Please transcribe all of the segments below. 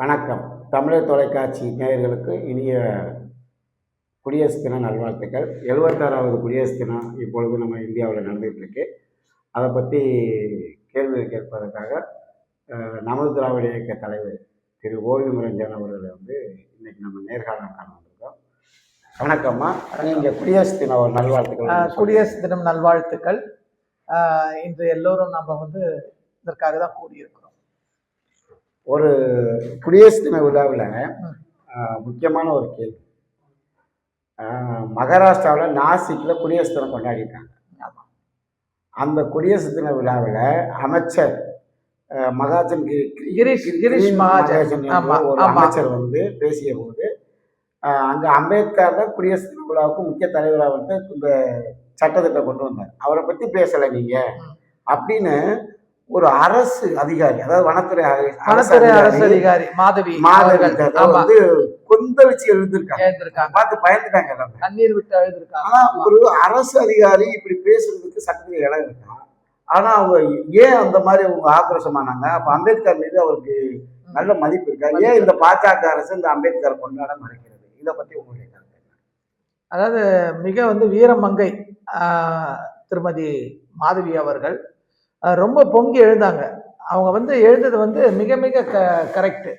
வணக்கம். தமிழர் தொலைக்காட்சி நேயர்களுக்கு இனிய குடியரசு தின நல்வாழ்த்துக்கள். எழுபத்தாறாவது குடியரசு தினம் இப்பொழுது நம்ம இந்தியாவில் நடந்துகிட்டு இருக்கு அதை பற்றி கேள்வி கேட்பதற்காக நமது திராவிட இயக்க தலைவர் திரு. ஓவியமுரஞ்சன் அவர்களை வந்து இன்னைக்கு நம்ம நேர்காணல் காண வந்திருக்கோம். வணக்கம்மா. நீங்கள் குடியரசு தின நல்வாழ்த்துக்கள் குடியரசு தினம் நல்வாழ்த்துக்கள். இன்று எல்லோரும் நம்ம வந்து இதற்காக தான் கூடியிருக்கிறோம். ஒரு குடியரசு தின விழாவில். முக்கியமான ஒரு கேள்வி மகாராஷ்டிராவில் நாசிக்கில் குடியரசு தினம் கொண்டாடிட்டாங்க. அந்த குடியரசு தின விழாவில் அமைச்சர் மகாஜன் கிரீஷ் கிரீஷ் மகாஜன் ஒரு அமைச்சர் வந்து பேசிய போது அங்க அம்பேத்கர் தான் குடியரசு தின விழாவுக்கு முக்கிய தலைவராக வந்து இந்த சட்டத்திட்டம் கொண்டு வந்தார் அவரை பத்தி பேசலை நீங்க ம். அப்படின்னு ஒரு அரசு அதிகாரி அதாவது வனத்துறை வனத்துறை அரசு அதிகாரி மாதவி மாதவி வந்து கொந்தளிச்சு எழுந்திருக்காங்க பார்த்து பயந்துட்டாங்க கண்ணீர் விட்டு எழுதிருக்காங்க ஆனா ஒரு அரசு அதிகாரி இப்படி பேசுறதுக்கு சட்டத்துல இடம் இருக்கா? ஆனா அவங்க ஏன் அந்த மாதிரி அவங்க ஆக்ரோஷமானாங்க அப்ப அம்பேத்கர் மீது அவருக்கு நல்ல மதிப்பு இருக்கா? ஏன் இந்த பாஜக அரசு இந்த அம்பேத்கர் கொண்டாட மறைக்கிறது? இதை பத்தி உங்களுடைய கருத்து? அதாவது மிக வந்து வீரமங்கை திருமதி மாதவி அவர்கள் ரொம்ப பொங்கி எழுந்தாங்க. அவங்க வந்து எழுந்தது வந்து மிக மிக க கரெக்டு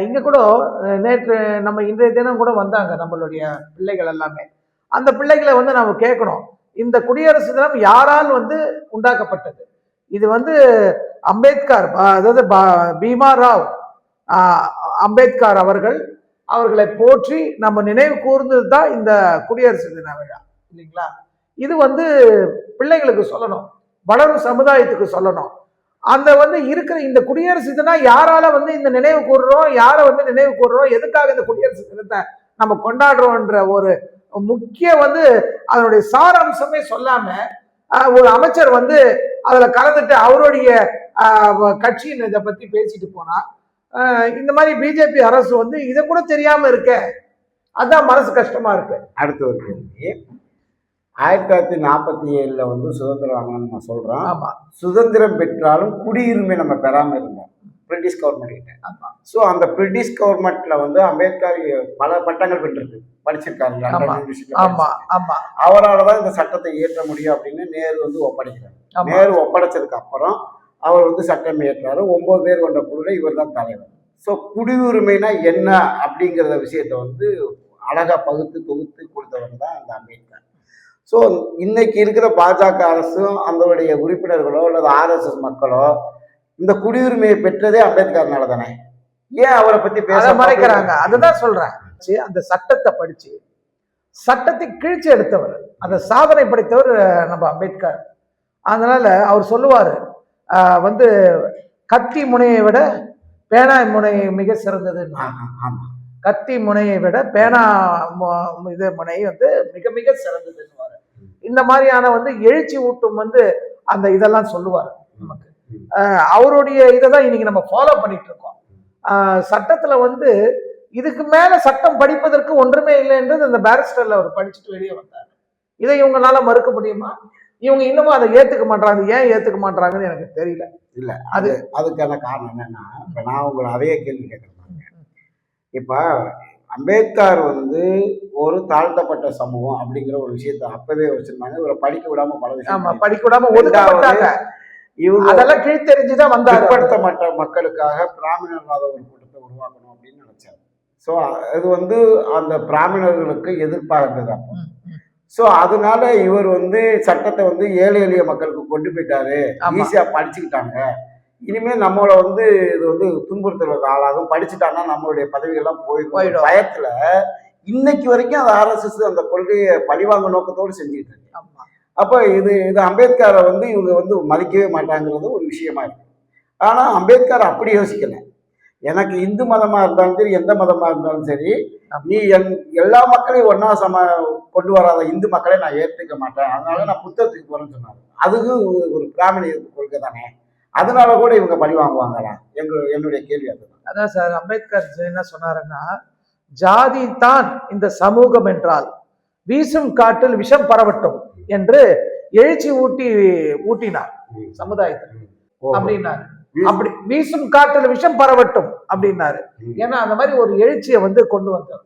இங்கே கூட நேற்று நம்ம இன்றைய தினம் கூட வந்தாங்க நம்மளுடைய பிள்ளைகள் எல்லாமே. அந்த பிள்ளைகளை வந்து நம்ம கேட்கணும். இந்த குடியரசு தினம் யாரால் வந்து உண்டாக்கப்பட்டது? இது வந்து அம்பேத்கர் அதாவது பா- பீமா ராவ் அம்பேத்கர் அவர்கள் அவர்களை போற்றி நம்ம நினைவு கூர்ந்தது தான் இந்த குடியரசு தின விழா இல்லைங்களா? இது வந்து பிள்ளைகளுக்கு சொல்லணும். வளரும் சமுதாயத்துக்கு சொல்லணும். அந்த வந்து இருக்கிற இந்த குடியரசு தினம் யாரால வந்து இந்த நினைவு கூறுறோம் யாரை வந்து நினைவு கூறுறோம் எதுக்காக இந்த குடியரசு தினத்தை நம்ம கொண்டாடுறோன்ற ஒரு முக்கிய வந்து அதனுடைய சாராம்சமே சொல்லாம ஒரு அமைச்சர் வந்து அதுல கலந்துட்டு அவருடைய கட்சியின் இதை பத்தி பேசிட்டு போனா இந்த மாதிரி பிஜேபி அரசு வந்து இதை கூட தெரியாம இருக்க. அதான் மனசு கஷ்டமா இருக்கு. அடுத்த ஒரு கேள்வி. ஆயிரத்தி தொள்ளாயிரத்தி நாற்பத்தி ஏழுல வந்து சுதந்திரம் வாங்கணும்னு நம்ம சொல்றோம். ஆமா. சுதந்திரம் பெற்றாலும் குடியுரிமை நம்ம பெறாம இருந்தோம். பிரிட்டிஷ் கவர்மெண்ட் கிட்ட. ஆமா. ஸோ அந்த பிரிட்டிஷ் கவர்மெண்ட்ல வந்து அம்பேத்கர் பல பட்டங்கள் பெற்றிருக்கு. படிச்சிருக்காரு. லண்டன் ஆமா. யூனிவர்சிட்டில ஆமா படிச்சிருக்காரு. ஆமா. அவரால் தான் இந்த சட்டத்தை இயற்ற முடியும் அப்படின்னு நேரு வந்து ஒப்படைக்கிறார். நேரு ஒப்படைச்சதுக்கு அப்புறம் அவர் வந்து சட்டம் இயற்றாரு. ஒன்பது பேர் கொண்ட குழுல இவர் தான் தலைவர். ஸோ குடியுரிமைனா என்ன அப்படிங்கிற விஷயத்த வந்து அழகா பகுத்து தொகுத்து கொடுத்தவர் தான் அந்த அம்பேத்கர். ஸோ இன்னைக்கு இருக்கிற பாஜக அரசும் அதனுடைய உறுப்பினர்களோ அல்லது ஆர்எஸ்எஸ் மக்களோ இந்த குடியுரிமையை பெற்றதே அம்பேத்கர்னால தானே? ஏன் அவரை பத்தி பேச மறைக்கிறாங்க. அதுதான் சொல்றேன். அந்த சட்டத்தை படிச்சு சட்டத்தை கிழிச்சு எடுத்தவர். அந்த சாதனை படைத்தவர் நம்ம அம்பேத்கர். அதனால அவர் சொல்லுவாரு வந்து கத்தி முனையை விட பேனா முனை மிக சிறந்ததுன்னு ஆமா, ஆமா. கத்தி முனையை விட பேனா இது முனை வந்து மிக மிக சிறந்ததுன்னு இந்த மாதிரியான வந்து எழுச்சி ஊட்டும் வந்து அந்த இதெல்லாம் சொல்லுவார் நமக்கு. அவருடைய இதை தான் இன்னைக்கு நம்ம ஃபாலோ பண்ணிட்டு இருக்கோம் சட்டத்துல வந்து இதுக்கு மேல சட்டம் படிப்பதற்கு ஒன்றுமே இல்லைன்றது அந்த பேரிஸ்டர்ல அவர் படிச்சுட்டு வெளியே வந்தார். இதை இவங்களால மறுக்க முடியுமா? இவங்க இன்னமும் அதை ஏத்துக்க மாட்டாங்க ஏன் ஏத்துக்க மாட்டாங்கன்னு எனக்கு தெரியல. இல்ல அது அது அதுக்கான காரணம் என்னன்னா இப்ப நான் உங்களை அதே கேள்வி கேட்கறேன் இப்ப அம்பேத்கர் வந்து ஒரு தாழ்த்தப்பட்ட சமூகம் அப்படிங்கிற ஒரு விஷயத்த அப்பவே வச்சிருந்தாங்க இவரை படிக்க விடாம பல விஷயம். படிக்க விடாம ஒதுக்கப்பட்டாங்க இவங்க அதெல்லாம் கிழித்தெறிஞ்சுதான் வந்தாரு. பிற்படுத்தப்பட்ட மக்களுக்காக பிராமணர் இல்லாத ஒரு கூட்டத்தை உருவாக்கணும் அப்படின்னு நினைச்சாரு. ஸோ அது வந்து அந்த பிராமணர்களுக்கு எதிர்ப்பாக இருந்தது அப்போ. ஸோ அதனால இவர் வந்து சட்டத்தை வந்து ஏழை எளிய மக்களுக்கு கொண்டு போயிட்டாரு. ஈஸியா படிச்சுக்கிட்டாங்க. இனிமே நம்மளை வந்து இது வந்து துன்புறுத்தலுக்கு ஆளாகும் படிச்சுட்டாங்கன்னா நம்மளுடைய பதவிகள்லாம் போயிடும். பயத்துல இன்னைக்கு வரைக்கும் அந்த ஆர்எஸ்எஸ் அந்த கொள்கையை பழிவாங்க நோக்கத்தோடு செஞ்சுட்டு இருக்கு. அப்போ இது இது அம்பேத்கரை வந்து இவங்க வந்து மதிக்கவே மாட்டாங்கிறது ஒரு விஷயமா இருக்கு. ஆனா அம்பேத்கர் அப்படி யோசிக்கல. எனக்கு இந்து மதமா இருந்தாலும் சரி எந்த மதமா இருந்தாலும் சரி நீ என் எல்லா மக்களையும் ஒன்னா சம கொண்டு வராத இந்து மக்களை நான் ஏத்துக்க மாட்டேன். அதனால நான் புத்தகத்துக்கு போறேன்னு சொன்னாங்க அதுக்கு ஒரு பிராமணிய கொள்கை தானே அதனால கூட இவங்க பழி வாங்குவாங்களா எங்க என்னுடைய கேள்வி அதுதான் அதான் சார் அம்பேத்கர் என்ன சொன்னாருன்னா ஜாதி தான் இந்த சமூகம் என்றால் வீசும் காட்டில் விஷம் பரவட்டும் என்று எழுச்சி ஊட்டி ஊட்டினார் சமுதாயத்தில். அப்படின்னாரு. அப்படி வீசும் காற்றில் விஷம் பரவட்டும் அப்படின்னாரு. ஏன்னா அந்த மாதிரி ஒரு எழுச்சியை வந்து கொண்டு வந்தார்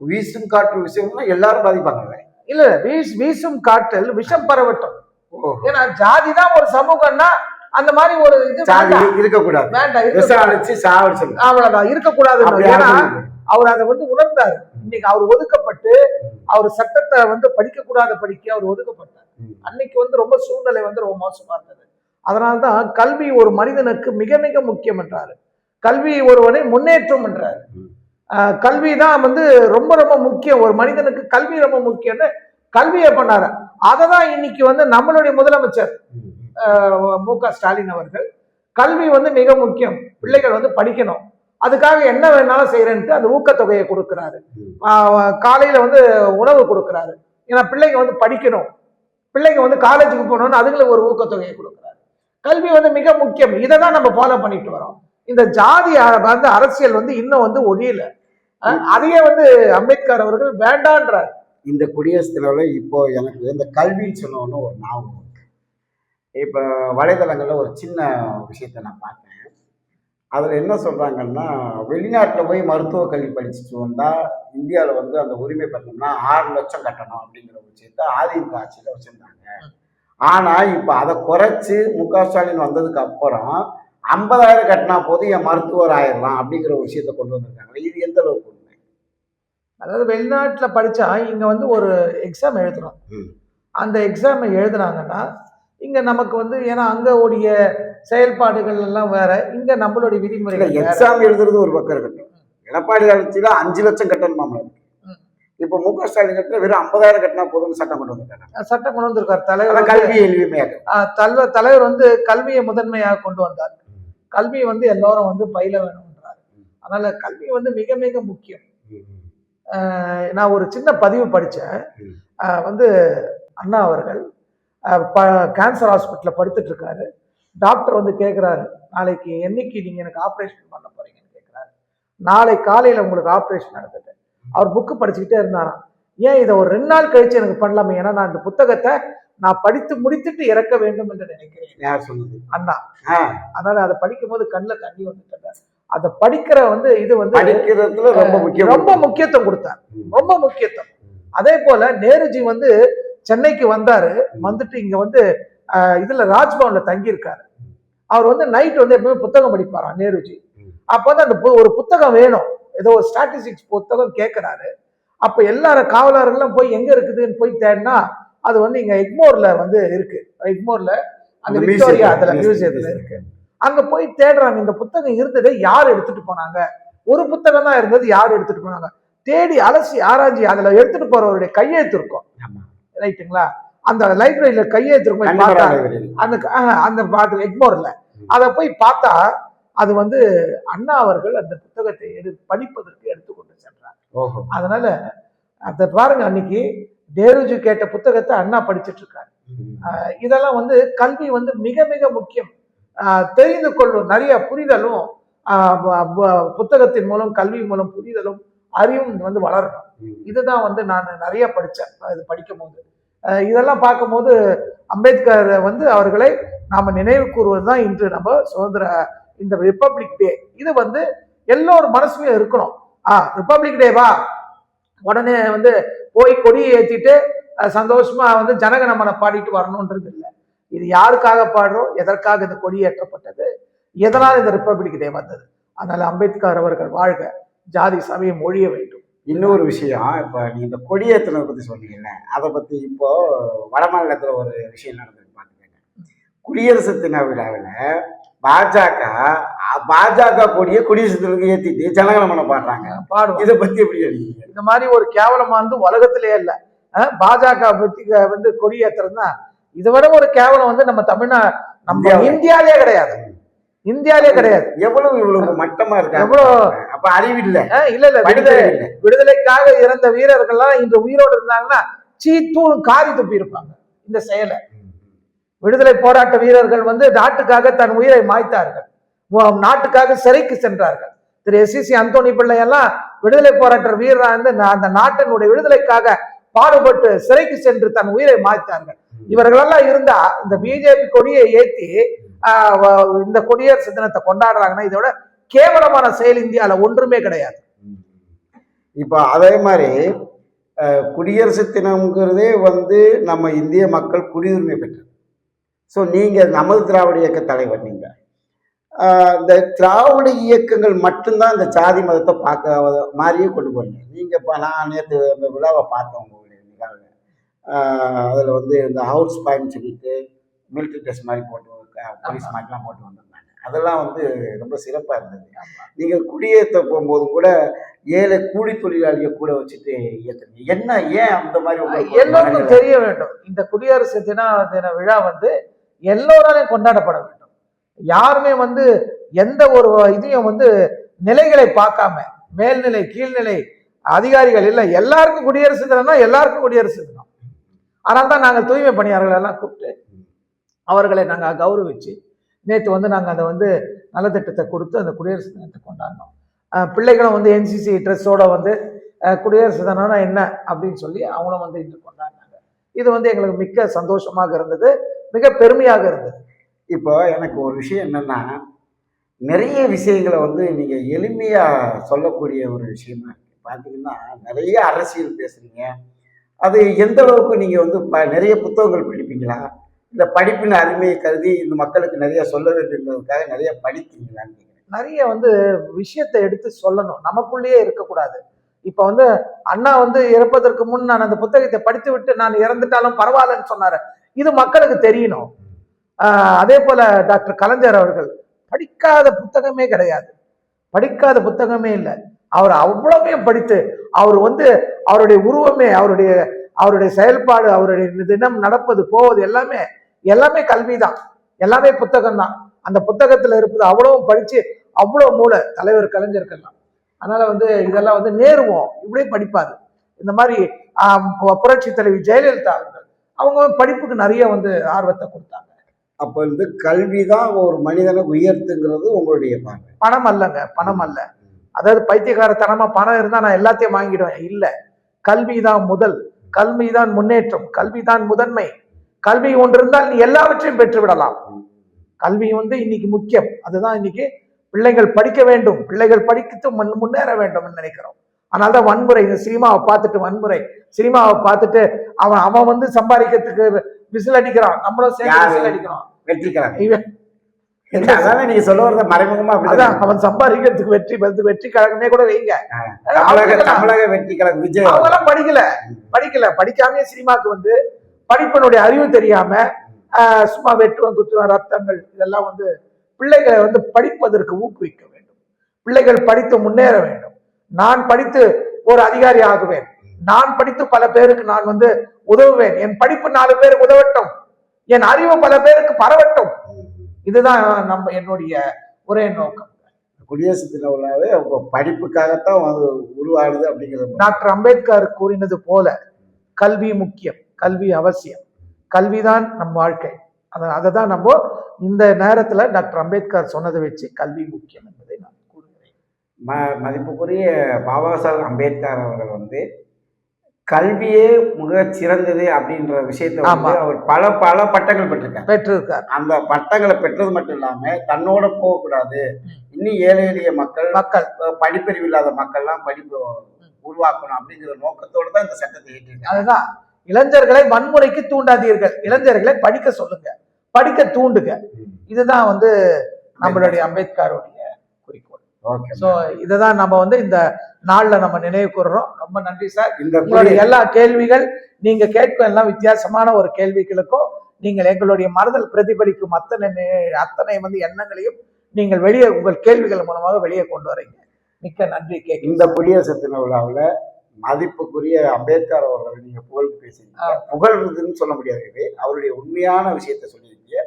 வீசும் காற்று விஷயம்னா எல்லாரும் பாதிப்பாங்க இல்ல வீஸ் வீசும் காற்றில் விஷம் பரவட்டும். ஏன்னா ஜாதி தான் ஒரு சமூகம்னா அந்த மாதிரி ஒரு இது. இருக்கக்கூடாது. வேண்டாம். அடிச்சு சாவடிச்சிடணும் அவ்வளவுதான். இருக்கக்கூடாது ஏன்னா அவர் அதை வந்து உணர்ந்தார். இன்னைக்கு அவர் ஒதுக்கப்பட்டு அவர் சட்டத்தை வந்து படிக்க கூடாத படிக்க அவர் ஒதுக்கப்பட்டார். அன்னைக்கு வந்து ரொம்ப சூழ்நிலை வந்து ரொம்ப மோசமா இருந்தது. அதனால்தான் கல்வி ஒரு மனிதனுக்கு மிக மிக முக்கியம் என்றாரு. கல்வி ஒருவனை முன்னேற்றம் என்றார். கல்வி தான் வந்து ரொம்ப ரொம்ப முக்கியம். ஒரு மனிதனுக்கு கல்வி ரொம்ப முக்கியம்னு கல்வியை பண்ணாரு. அதை தான் இன்னைக்கு வந்து நம்மளுடைய முதலமைச்சர். ம். க ஸ்டாலின் அவர்கள் கல்வி வந்து மிக முக்கியம். பிள்ளைகள் வந்து படிக்கணும். அதுக்காக என்ன வேணாலும் செய்யறேன்ட்டு அந்த ஊக்கத்தொகையை கொடுக்குறாரு. காலையில வந்து உணவு கொடுக்குறாரு. ஏன்னா பிள்ளைங்க வந்து படிக்கணும். பிள்ளைங்க வந்து காலேஜுக்கு போகணும்னு அதுங்களுக்கு ஒரு ஊக்கத்தொகையை கொடுக்குறாரு. கல்வி வந்து மிக முக்கியம். இதை தான் நம்ம ஃபாலோ பண்ணிட்டு வரோம். இந்த ஜாதி வந்து அரசியல் வந்து இன்னும் வந்து ஒழியல. அதையே வந்து அம்பேத்கர் அவர்கள் வேண்டான்றார். இந்த குடியரசுத் தலைவரில் இப்போ எனக்கு இந்த கல்வின்னு சொன்னோன்னு ஒரு ஞாபகம் இப்போ வலைதளங்களில் ஒரு சின்ன விஷயத்தை நான் பார்த்தேன். அதில் என்ன சொல்கிறாங்கன்னா வெளிநாட்டில் போய் மருத்துவ கல்வி படிச்சுட்டு வந்தால் இந்தியாவில் வந்து அந்த உரிமை பெறணும்னா ஆறு லட்சம் கட்டணும் அப்படிங்கிற ஒரு விஷயத்தை அதிமுக ஆட்சியில் வச்சுருந்தாங்க. ஆனால் இப்போ அதை குறைச்சி மு க ஸ்டாலின் வந்ததுக்கு அப்புறம் ஐம்பதாயிரம் கட்டினா போதும் என் மருத்துவர் ஆயிடலாம் அப்படிங்கிற ஒரு விஷயத்தை கொண்டு வந்திருக்காங்க. இது எந்த அளவுக்கு உண்மை? அதாவது வெளிநாட்டுல படிச்சா இங்க வந்து ஒரு எக்ஸாம் எழுதுறோம் ம். அந்த எக்ஸாம் எழுதுனாங்கன்னா இங்க நமக்கு வந்து ஏன்னா அங்க உடைய செயல்பாடுகள் எல்லாம் வேற இங்க நம்மளுடைய விதிமுறைகள் எக்ஸாம் எழுதுறது ஒரு பக்கம் இருக்கட்டும். எடப்பாடி ஆட்சியில அஞ்சு லட்சம் கட்டணுமாம்ல ம். இப்போ மு க ஸ்டாலின் கட்டின வெறும் ஐம்பதாயிரம் கட்டினா போதும்னு சட்டம் கொண்டு வந்திருக்காங்க சட்டம் கொண்டு வந்திருக்கார். தலைவர் கல்வி எளிமையாக. தலைவர் தலைவர் வந்து கல்வியை முதன்மையாக கொண்டு வந்தார். கல்வி வந்து எல்லாரும் வந்து பயில வேணும்ன்றார். அதனால கல்வி வந்து மிக மிக முக்கியம். நான் ஒரு சின்ன பதிவு படித்தேன். வந்து அண்ணா அவர்கள் ப கேன்சர் ஹாஸ்பிட்டலில் படுத்துட்டு இருக்காரு டாக்டர் வந்து கேட்குறாரு நாளைக்கு என்னைக்கு நீங்கள் எனக்கு ஆப்ரேஷன் பண்ண போறீங்கன்னு கேட்குறாரு நாளை காலையில் உங்களுக்கு ஆப்ரேஷன் நடக்குது. அவர் புக்கு படிச்சுக்கிட்டே இருந்தாராம். ஏன் இதை ஒரு ரெண்டு நாள் கழிச்சு எனக்கு பண்ணலாமே? ஏன்னா நான் இந்த புத்தகத்தை நான் படித்து முடித்துட்டு இறக்க வேண்டும் என்று நினைக்கிறேன். யார் சொன்னது? அண்ணா. அதனால அதை படிக்கும் போது கண்ணில் தண்ணி வந்துட்டு அதை படிக்கிற வந்து இது வந்து படிக்கிறதுல ரொம்ப முக்கியம் ரொம்ப முக்கியத்துவம் கொடுத்தார். ரொம்ப முக்கியத்துவம். அதே போல நேருஜி வந்து சென்னைக்கு வந்தாரு வந்துட்டு இங்க வந்து இதுல ராஜ்பவன்ல தங்கி இருக்காரு அவர் வந்து நைட் வந்து எப்பவுமே புத்தகம் படிப்பாராம் நேருஜி. அப்ப வந்து அந்த ஒரு புத்தகம் வேணும். ஏதோ ஒரு ஸ்டாட்டிஸ்டிக்ஸ் புத்தகம் கேட்கிறாரு அப்ப எல்லாரும் காவலர்களும் போய் எங்க இருக்குதுன்னு போய் தேடினா அது வந்து இங்க எக்மோர்ல வந்து இருக்கு. எக்மோர்ல அந்த விக்டோரியா அதுல மியூசியத்துல. இருக்கு. அங்க போய் தேடுறாங்க. இந்த புத்தகம் இருந்ததை யார் எடுத்துட்டு போனாங்க? ஒரு புத்தகம் தான் இருந்தது யார் எடுத்துட்டு போனாங்க? தேடி அலசி ஆராய்ச்சி அதுல எடுத்துட்டு போறவருடைய கையெழுத்து இருக்கும். ரைட்டுங்களா? அந்த லைப்ரரியில கையெழுத்து இருக்கும் போய் பார்த்தா. அந்த அந்த பாட்டு எக்மோர்ல அதை போய் பார்த்தா அது வந்து அண்ணா அவர்கள் அந்த புத்தகத்தை எடு படிப்பதற்கு எடுத்துக்கொண்டு சென்றார். அதனால அதை பாருங்க அன்னைக்கு நேருஜி கேட்ட புத்தகத்தை அண்ணா படிச்சிட்டு இருக்காரு. இதெல்லாம் வந்து கல்வி வந்து மிக மிக முக்கியம். தெரிந்து கொள்ளும் நிறைய புரிதலும் புத்தகத்தின் மூலம் கல்வி மூலம் புரிதலும் அறிவும் வந்து வளரணும். இதுதான் வந்து நான் நிறைய படித்தேன் இது படிக்கும் போது இதெல்லாம் பார்க்கும்போது அம்பேத்கர் வந்து அவர்களை நாம நினைவு கூறுவது தான் இன்று நம்ம சுதந்திர இந்த ரிப்பப்ளிக் டே இது வந்து எல்லோரும் மனசுலயும் இருக்கணும். ஆ ரிப்பப்ளிக் டேவா உடனே வந்து போய் கொடியை ஏத்திட்டு அஹ், சந்தோஷமா வந்து ஜனகணமன பாடிட்டு வரணுன்றது இல்லை. இது யாருக்காக பாடுறோம்? எதற்காக இந்த கொடி ஏற்றப்பட்டது? எதனால் இந்த ரிப்பப்ளிக் டே வந்தது? அதனால அம்பேத்கர் அவர்கள் வாழ்க. ஜாதி சமயம் ஒழிய வேண்டும். இன்னொரு விஷயம் இப்போ நீ இந்த கொடியேற்றனை பத்தி சொன்னீங்கல்ல அதை பத்தி இப்போ வட மாநிலத்துல ஒரு விஷயம் நடந்தது பார்த்துக்கங்க. குடியரசு தின விழாவில் பாஜக பாஜக கொடியை குடியரசு தினத்துக்கு ஏத்திட்டு ஜனகணமன பாடுறாங்க. பாடுவோம் இதை பத்தி எப்படி அடிக்கீங்க இந்த மாதிரி ஒரு கேவலமானது உலகத்திலே இல்ல. பாஜக பத்தி க- வந்து கொடியேற்றுறதுனா இதை விட ஒரு கேவலம் வந்து நம்ம தமிழ்நா நம்ம இந்தியாவுல. கிடையாது. இந்தியாலே கிடையாது. எவ்வளவு இவ்வளவு மட்டமா இருக்காங்க எவ்வளவு அப்ப அறிவில்லை அஹ், இல்ல இல்ல விடுதலை விடுதலைக்காக இறந்த வீரர்கள்லாம் இன்று உயிரோடு இருந்தாங்கன்னா சீ தூள் காரி துப்பி இருப்பாங்க இந்த செயலை. விடுதலை போராட்ட வீரர்கள் வந்து நாட்டுக்காக தன் உயிரை மாய்த்தார்கள். நாட்டுக்காக சிறைக்கு சென்றார்கள். திரு எஸ். சி. அந்தோணி பிள்ளை எல்லாம் விடுதலை போராட்ட வீரரா இருந்து அந்த நாட்டினுடைய விடுதலைக்காக பாடுபட்டு சிறைக்கு சென்று தன் உயிரை மாய்த்தார்கள். இவர்களெல்லாம் இருந்தா இந்த பிஜேபி கொடியை வ- இந்த குடியரசு தினத்தை கொண்டாடுறாங்கன்னா இதோட கேவலமான செயல் இந்தியாவில் ஒன்றுமே கிடையாது. இப்போ அதே மாதிரி குடியரசு தினம்ங்கிறதே வந்து நம்ம இந்திய மக்கள் குடியுரிமை பெற்றது. ஸோ நீங்கள் நமது திராவிட இயக்க தலைவர் நீங்கள் இந்த திராவிட இயக்கங்கள் மட்டும்தான் இந்த ஜாதி மதத்தை பார்க்க மாதிரியே கொண்டு போறீங்க. நீங்கள் இப்போ நான் நேற்று அந்த விழாவை பார்த்தோம் உங்களுடைய நிகழ்வு. அதில் வந்து இந்த ஹவுஸ் பாயின்னு சொல்லிட்டு மிலிட்ரி ட்ரெஸ் மாதிரி போட்டு போலீஸ் மாதிரிலாம் போட்டு வந்திருந்தாங்க. அதெல்லாம் வந்து ரொம்ப சிறப்பாக இருந்தது. நீங்கள் குடியேற்ற போகும்போது கூட ஏழை கூலி தொழிலாளியை கூட வச்சுட்டு ஏற்றுறீங்க என்ன ஏன் அந்த மாதிரி எல்லோருக்கும்? தெரிய வேண்டும். இந்த குடியரசு தின தின விழா வந்து எல்லோராலையும் கொண்டாடப்பட வேண்டும். யாருமே வந்து எந்த ஒரு இதையும் வந்து நிலைகளை பார்க்காம மேல்நிலை கீழ்நிலை அதிகாரிகள் இல்லை. எல்லாருக்கும் குடியரசு தினம்னா எல்லாருக்கும் குடியரசு தினம். அதனால தான் நாங்கள் தூய்மை பணியாளர்கள் எல்லாம் கூப்பிட்டு அவர்களை நாங்கள் கௌரவிச்சு நேற்று வந்து நாங்கள் அதை வந்து நலத்திட்டத்தை கொடுத்து அந்த குடியரசு தினத்தை கொண்டாடினோம். பிள்ளைகளும் வந்து என்சிசி ட்ரெஸ்ஸோடு வந்து குடியரசு தினம்னா என்ன அப்படின்னு சொல்லி அவங்களும் வந்து இன்று கொண்டாடினாங்க. இது வந்து எங்களுக்கு மிக்க சந்தோஷமாக இருந்தது மிக பெருமையாக இருந்தது. இப்போ எனக்கு ஒரு விஷயம் என்னென்னா நிறைய விஷயங்களை வந்து நீங்கள் எளிமையாக சொல்லக்கூடிய ஒரு விஷயமா இருக்கு. பார்த்தீங்கன்னா நிறைய அரசியல் பேசுறீங்க. அது எந்த அளவுக்கு நீங்கள் வந்து ப நிறைய புத்தகங்கள் படிப்பீங்களா? இல்லை படிப்பின் அருமையை கருதி இந்த மக்களுக்கு நிறைய சொல்ல வேண்டும்ன்றதுக்காக நிறைய படித்தீங்களான்னு கேட்குறேன் நிறைய வந்து விஷயத்தை எடுத்து சொல்லணும். நமக்குள்ளேயே இருக்கக்கூடாது. இப்போ வந்து அண்ணா வந்து இறப்பதற்கு முன் நான் அந்த புத்தகத்தை படித்து விட்டு நான் இறந்துட்டாலும் பரவாயில்லன்னு சொன்னார். இது மக்களுக்கு தெரியணும். அதே போல டாக்டர் கலைஞர் அவர்கள் படிக்காத புத்தகமே கிடையாது. படிக்காத புத்தகமே இல்லை. அவர் அவ்வளவையும் படித்து அவர் வந்து அவருடைய உருவமே அவருடைய அவருடைய செயல்பாடு அவருடைய தினம் நடப்பது போவது எல்லாமே எல்லாமே கல்விதான். எல்லாமே புத்தகம் தான் அந்த புத்தகத்துல இருப்பது அவ்வளவும் படிச்சு அவ்வளவு மூளை தலைவர் கலைஞர்கள்லாம். அதனால வந்து இதெல்லாம் வந்து நேருவோம் இப்படியே படிப்பாரு. இந்த மாதிரி புரட்சி தலைவி ஜெயலலிதா அவர்கள் அவங்க படிப்புக்கு நிறைய வந்து ஆர்வத்தை கொடுத்தாங்க. அப்போ வந்து கல்வி தான் ஒரு மனிதனை உயர்த்துங்கிறது உங்களுடைய பார்வை. பணம் அல்லங்க பணம் அல்ல. அதாவது பைத்தியக்காரத்தனமா பணம் இருந்தா நான் எல்லாத்தையும் வாங்கிடுவேன். இல்ல கல்விதான் முதல். கல்விதான் முன்னேற்றம் கல்விதான் முதன்மை. கல்வி ஒன்று இருந்தால் நீ எல்லாவற்றையும் பெற்று விடலாம் கல்வி வந்து இன்னைக்கு முக்கியம். அதுதான் இன்னைக்கு பிள்ளைகள் படிக்க வேண்டும். பிள்ளைகள் படித்து முன் முன்னேற வேண்டும் நினைக்கிறோம். அதனால தான் வன்முறை இந்த சினிமாவை பார்த்துட்டு வன்முறை. சினிமாவை பார்த்துட்டு அவன் அவன் வந்து சம்பாதிக்கிறதுக்கு விசில் அடிக்கிறான். நம்மளும் சேர்ந்து? விசில் அடிக்கிறோம். வெற்றிக்கலாம் இவன் அதானே நீங்க சொல்ல வரத மறைமுகமா அதான் அப்படிதான் அவன் சம்பாதிக்கிறதுக்கு வெற்றி கழகமே கூட வைங்க. தமிழக அவங்க தமிழக வெற்றி கழகம் விஜய் படிக்கல படிக்கல. படிக்காமயே சினிமாக்கு வந்து படிப்பினுடைய அறிவு தெரியாம சும்மா வெட்டுவன் குத்துவன் ரத்தங்கள் இதெல்லாம் வந்து பிள்ளைகளை வந்து படிப்பதற்கு ஊக்குவிக்க வேண்டும். பிள்ளைகள் படித்து முன்னேற வேண்டும். நான் படித்து ஒரு அதிகாரி ஆகுவேன். நான் படித்து பல பேருக்கு நான் வந்து உதவுவேன். என் படிப்பு நாலு பேருக்கு உதவட்டும். என் அறிவு பல பேருக்கு பரவட்டும். இதுதான் நம்ம என்னுடைய ஒரே நோக்கம். குடியரசு தின விழாவே உங்க படிப்புக்காகத்தான் அது உருவாகுது அப்படிங்கிறது டாக்டர் அம்பேத்கர் கூறினது போல கல்வி முக்கியம் கல்வி அவசியம். கல்விதான் நம் வாழ்க்கை. அதை அதை தான் நம்ம இந்த நேரத்துல டாக்டர் அம்பேத்கர் சொன்னதை வச்சு கல்வி முக்கியம் என்பதை நான் கூறுகிறேன். ம மதிப்புக்குரிய பாபா சாஹேப் அம்பேத்கர் அவர்கள் வந்து கல்வியே மிக சிறந்தது அப்படின்ற விஷயத்தை வந்து. அவர் பல பல பட்டங்கள் பெற்றிருக்கார். பெற்றிருக்கார். அந்த பட்டங்களை பெற்றது மட்டும் இல்லாம தன்னோட போகக்கூடாது. இன்னும் ஏழை எளிய மக்கள் மக்கள். படிப்பறிவு இல்லாத மக்கள்லாம் படிப்பு உருவாக்கணும் அப்படிங்கிற நோக்கத்தோட தான் இந்த சட்டத்தை ஏற்றிருக்காங்க அதுதான். இளைஞர்களை வன்முறைக்கு தூண்டாதீர்கள். இளைஞர்களை படிக்க சொல்லுங்க. படிக்க தூண்டுங்க. இதுதான் வந்து நம்மளுடைய அம்பேத்கருடைய ஸோ இதை தான் நம்ம வந்து இந்த நாள்ல நம்ம நினைவு கூறுறோம் ரொம்ப நன்றி சார் இந்த உங்களுடைய எல்லா கேள்விகள் நீங்க கேட்கும் எல்லாம் வித்தியாசமான ஒரு கேள்விகளுக்கும் நீங்கள் எங்களுடைய மனதில் பிரதிபலிக்கும் அத்தனை அத்தனை வந்து எண்ணங்களையும் நீங்கள் வெளியே உங்கள் கேள்விகள் மூலமாக வெளியே கொண்டு வரீங்க. மிக்க நன்றி கேட்க இந்த குடியரசு தின விழாவில் மதிப்புக்குரிய அம்பேத்கர் அவர்களை நீங்க புகழ்ந்து பேசுறீங்க புகழ்றதுன்னு சொல்ல முடியாது அவருடைய உண்மையான விஷயத்தை சொல்லியிருக்கீங்க.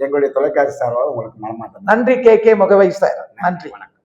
எங்களுடைய தொலைக்காட்சி சார்பாக உங்களுக்கு மனமாட்டம் நன்றி. கே. கே. முகவை சார் நன்றி. வணக்கம்.